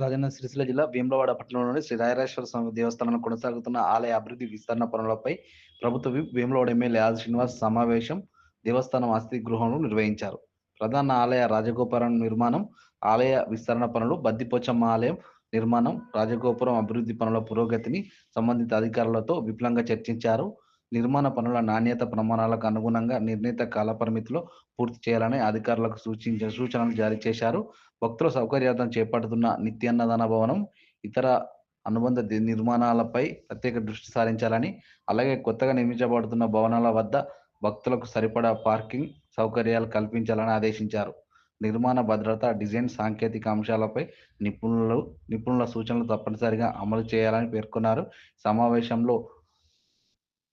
రాజన్న సిరిసిల్ల జిల్లా భీమలవాడ పట్టణంలోని శ్రీ రాయరాజేశ్వర స్వామి దేవస్థానంలో కొనసాగుతున్న ఆలయ అభివృద్ధి విస్తరణ పనులపై ప్రభుత్వ భీమలవాడ ఎమ్మెల్యే ఆది శ్రీనివాస్ సమావేశం దేవస్థానం ఆస్తి గృహంలో నిర్వహించారు. ప్రధాన ఆలయ రాజగోపురం నిర్మాణం ఆలయ విస్తరణ పనులు బద్దిపోచమ్మ ఆలయం నిర్మాణం రాజగోపురం అభివృద్ధి పనుల పురోగతిని సంబంధిత అధికారులతో విపులంగా చర్చించారు. నిర్మాణ పనుల నాణ్యత ప్రమాణాలకు అనుగుణంగా నిర్ణీత కాల పరిమితిలో పూర్తి చేయాలని అధికారులకు సూచించ సూచనలు జారీ చేశారు. భక్తుల సౌకర్యార్థం చేపడుతున్న నిత్యాన్నదాన భవనం ఇతర అనుబంధ నిర్మాణాలపై ప్రత్యేక దృష్టి సారించాలని అలాగే కొత్తగా నిర్మించబడుతున్న భవనాల వద్ద భక్తులకు సరిపడా పార్కింగ్ సౌకర్యాలు కల్పించాలని ఆదేశించారు. నిర్మాణ భద్రత డిజైన్ సాంకేతిక అంశాలపై నిపుణులు నిపుణుల సూచనలు తప్పనిసరిగా అమలు చేయాలని పేర్కొన్నారు. సమావేశంలో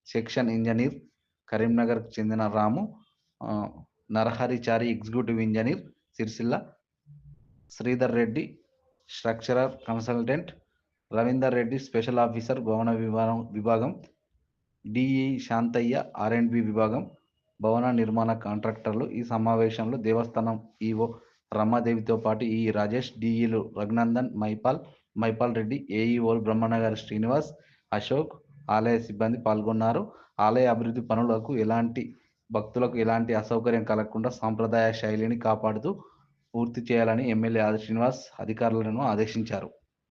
సెక్షన్ ఇంజనీర్ కరీంనగర్కు చెందిన Ramu Naraharichari executive engineer Sircilla Sridhar Reddy structural consultant Ravinder Reddy special officer భవన విభాగం విభాగం DE Shantaiah R and B విభాగం భవన నిర్మాణ కాంట్రాక్టర్లు. ఈ సమావేశంలో దేవస్థానం ఈఓ రమాదేవితో పాటు ఈ రాజేష్ డిఈలు రఘునందన్ మైపాల్ మైపాల్ రెడ్డి ఏఈఓలు బ్రహ్మనగర్ శ్రీనివాస్ అశోక్ ఆలయ సిబ్బంది పాల్గొన్నారు. ఆలయ అభివృద్ధి పనులకు ఎలాంటి భక్తులకు ఎలాంటి అసౌకర్యం కలగకుండా సాంప్రదాయ శైలిని కాపాడుతూ పూర్తి చేయాలని ఎమ్మెల్యే ఆది శ్రీనివాస్ అధికారులను ఆదేశించారు.